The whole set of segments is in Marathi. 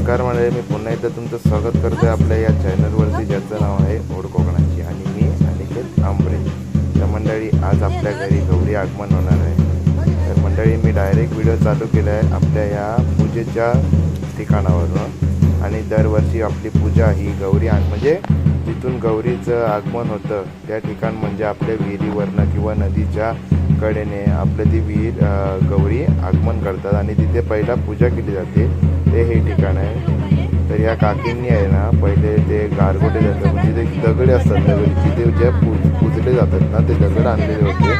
नमस्कार मंडळी. मी पुन्हा एकदा तुमचं स्वागत करतो आहे आपल्या या चॅनलवरती ज्याचं नाव आहे ओढ कोकणाची. आणि मी अनिकेत आंबरे. तर मंडळी आज आपल्या घरी गौरी आगमन होणार आहे. तर मंडळी मी डायरेक्ट व्हिडिओ चालू केला आहे आपल्या या पूजेच्या ठिकाणावरून. आणि दरवर्षी आपली पूजा ही गौरी आण म्हणजे तिथून गौरीचं आगमन होतं त्या ठिकाण म्हणजे आपल्या विहिरीवरनं किंवा नदीच्या कडेने आपलं ती विहीर गौरी आगमन करतात. आणि तिथे पहिला पूजा केली जाते. ते हे ठिकाण आहे. तर या काकींनी आहे ना पहिले ते गारगोटे जातात. म्हणजे ते दगडे असतात दगडची तिथे जे पूज जातात ना ते दगड आणलेले होते.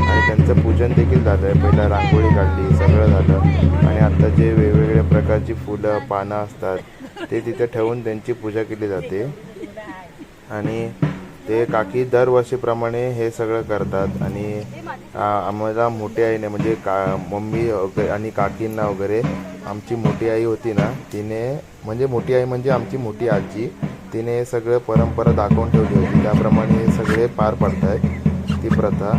आणि त्यांचं पूजन देखील झालं आहे पहिला रांगोळी काढली सगळं झालं. आणि आता जे वेगवेगळ्या प्रकारची फुलं पानं असतात ते तिथे ठेवून त्यांची पूजा केली जाते. आणि ते काकी दरवर्षीप्रमाणे हे सगळं करतात आणि आम्हाला मोठी आईने म्हणजे का मम्मी वगैरे आणि काकींना वगैरे आमची मोठी आई होती ना तिने म्हणजे मोठी आई म्हणजे आमची मोठी आजी तिने हे सगळं परंपरा दाखवून ठेवली होती. त्याप्रमाणे हे सगळे पार पडत आहेत ती प्रथा.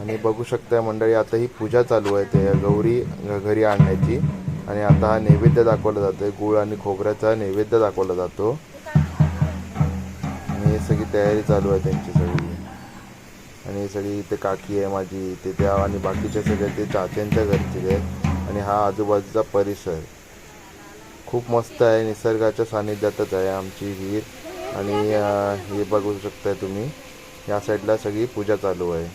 आणि बघू शकता मंडळी आता ही पूजा चालू आहे ते गौरी घरी आणण्याची. आणि आता हा नैवेद्य दाखवला जातो गुळ आणि खोबऱ्याचा नैवेद्य दाखवला जातो. सगळी तयारी चालू आहे त्यांची सगळी. आणि सगळी इथे काकी आहे माझी इथे त्या आणि बाकीचे सगळे ते चाच्यांच्या घरचे आहेत. आणि हा आजूबाजूचा परिसर. खूप मस्त आहे निसर्गाच्या सानिध्यातच आहे आमची विहीर आणि हे बघू शकताय तुम्ही या साईडला सगळी पूजा चालू आहे.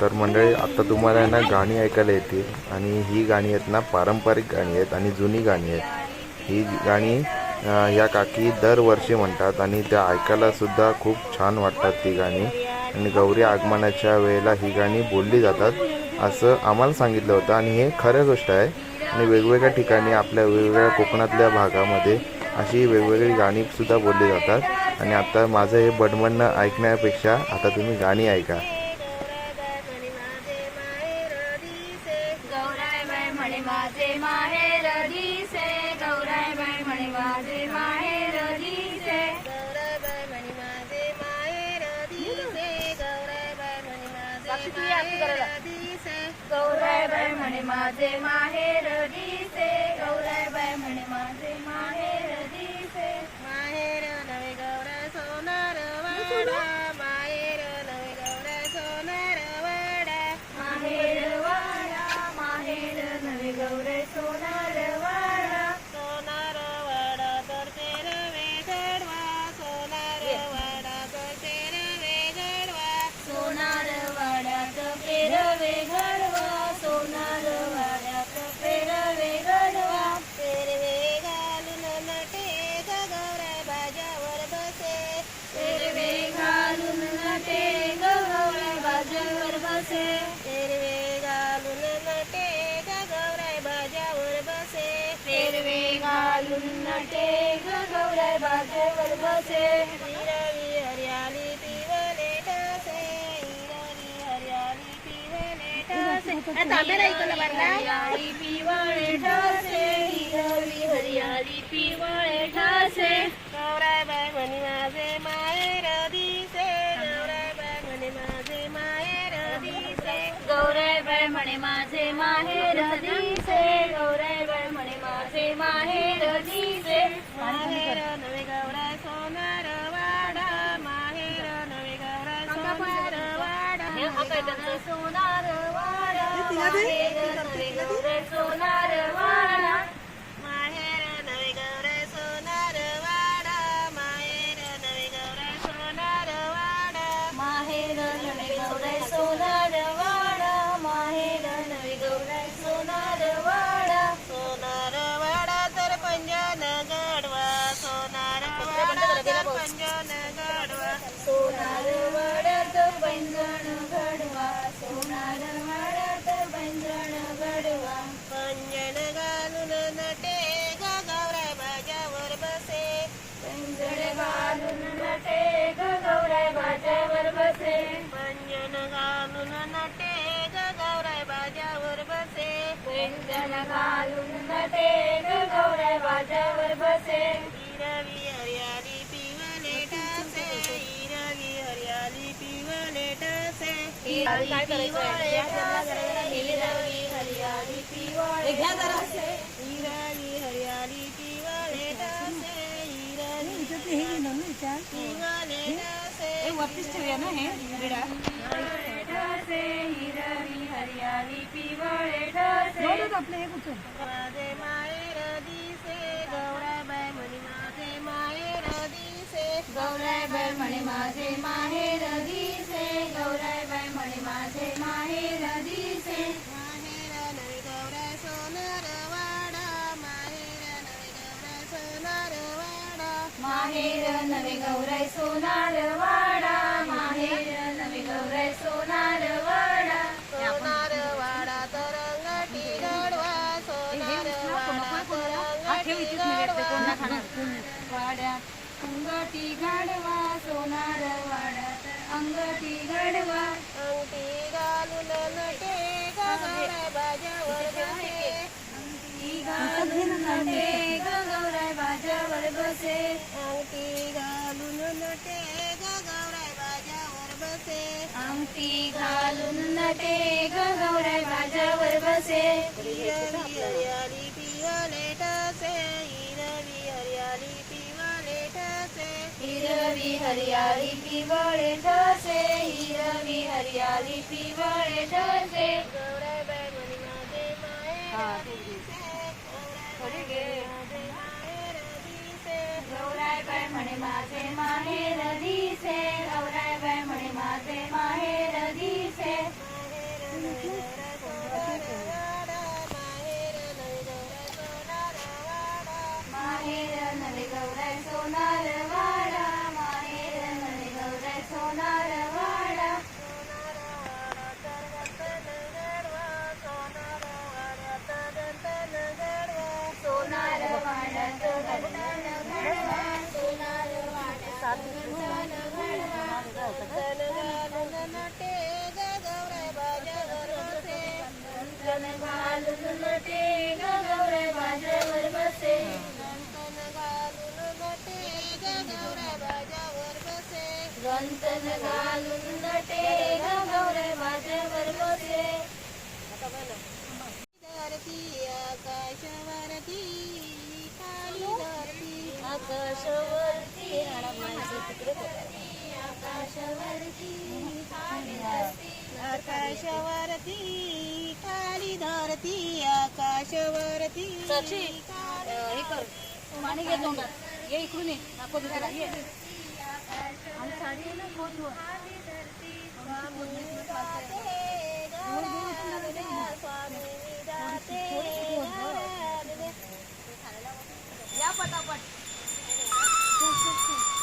तर मंडळी आता तुम्हाला ना गाणी ऐकायला येतील. आणि ही गाणी आहेत ना पारंपरिक गाणी आहेत आणि जुनी गाणी आहेत. ही गाणी या काकी दरवर्षी म्हणतात आणि त्या ऐकायला सुद्धा खूप छान वाटतात ती गाणी. आणि गौरी आगमनाच्या वेळेला ही गाणी बोलली जातात. असं आम्हाला सांगितलं होतं आणि हे खरं गोष्ट आहे. आणि वेगवेगळ्या ठिकाणी आपल्या वेगवेगळ्या कोकणातल्या भागामध्ये अशी वेगवेगळी गाणीसुद्धा बोलली जातात. आणि आता माझं हे बडमणं ऐकण्यापेक्षा आता तुम्ही गाणी ऐका. बाय म्हणे घालून नटे गौराय बाजावर बसे हिरवी हरियाली पिवले ठासे हिरवी हरियाली पिवले ठासे हरियाली पिवळे ठासे हिरवी हरियाली पिवळे माहेर नवे घालून ग गौराई बाजावर बसे हिरवी हरियाली पिवळे टासे हिरवी हरियाली पिवळे टासे हिरवी हरियाली पिवळे. हिरवी हरियाली पिवळे टासे हिरवी पिवळे टासे वरतीच ठेवूया ना हे पिवळे ठासे, हिरवी हरियाली पिवळे ठासे. आपलं हे कुठून माझे माहेर दिसे गौराबाई म्हणी माझे माहेर दिसे गौराईबाई म्हणे माझे माहेर दिसे गौराईबाई म्हणे माझे माहेर दिसे माहेर नवी गौरा सोनार वाडा माहेर नवी गौरा सोनार वाडा. माहेर नवे गौराई सोनार वाडा. अंगठी गाडवा सोनार वाड्यात अंगठी गाडवा अंगठी घालून नटे गगरा बाजावर बसे. अंगठी घालून नटे ग गौराई बाजावर बसे. अंगठी घालून नटे गगरा बाजावर बसे. अंगठी घालून नटे ग गौराई बाजावर बसे. हिरवी हरियाली पिवळे ठसे हिरवी हरियाली पिवळे ठसे. माझे माहेर माझे माहेर दिसे म्हणे माझे म्हणे माझे माहेर दिसे माहेर नवी गौराय सोनार गंतन घालून नटे बसे नटे ग गौराई बाजावर बसे गंतन घालून नटे गौरा बाजावर बसे गंतन घालून नटे ग गौराई बाजावर बसे धरती आकाशवरती खाली धरती आकाशवरती धरती आकाशवरती खाली धरती आकाशवरती साक्षी हे कर. पाणी घे तोंडात. ये इकडून ये. दाखव तुला ये. आणि साडी आहे ना खोट या पटापट. Gel gel gel.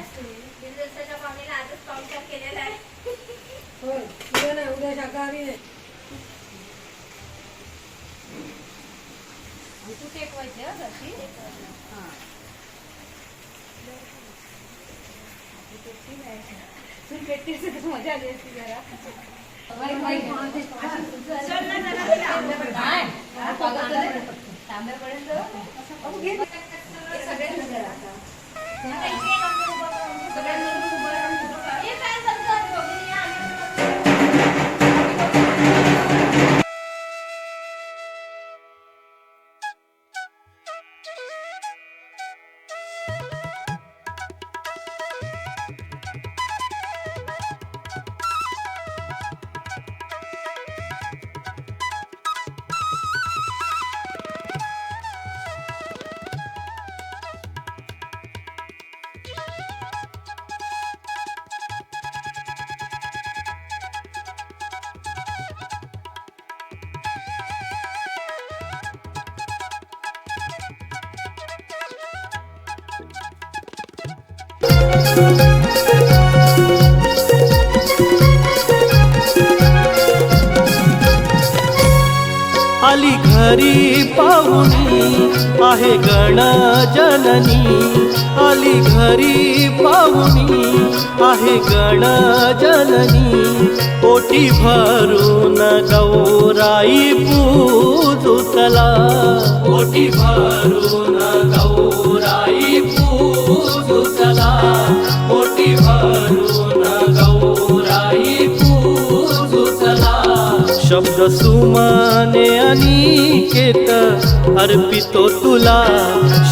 आहे. दिवसाच्या पाहुणीला आजच पाहुणचार आहे. तू टेकवायचे हं जशी. हां. तू पेटतीस तर मजा आली असती जरा. हे. सगळ्यांना जरा आली घरी पाहुणी आहे गणजननी. आली घरी पाहुणी आहे गणजननी. पोटी भरून गौराई पूजुतला पोटी भरून शब्द सुमाने अनिकेत अर्पितो तुला.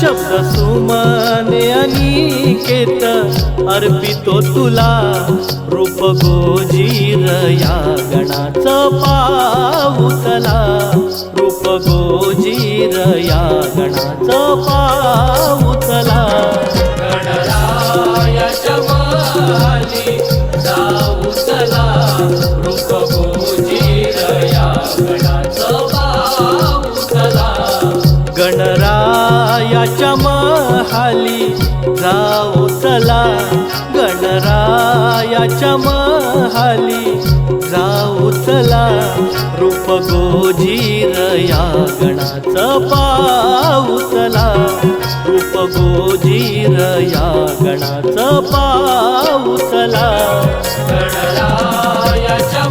शब्द सुमाने अनिकेत अर्पितो तुला. रूप गोजीर या गणाचं पाऊतला रूप गोजीर या गणाचं पाऊतला गणरायाच्या माली रूप गोजीर या गणाचं पाऊतला गणरायाच्या महाली जाओ चला. गणरायाच्या महाली जाओ चला. रूप गोजीर या गणाचं पाऊतला रूप गोजीर या गणाचं पाऊतला गणरायाच्या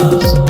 Thank you.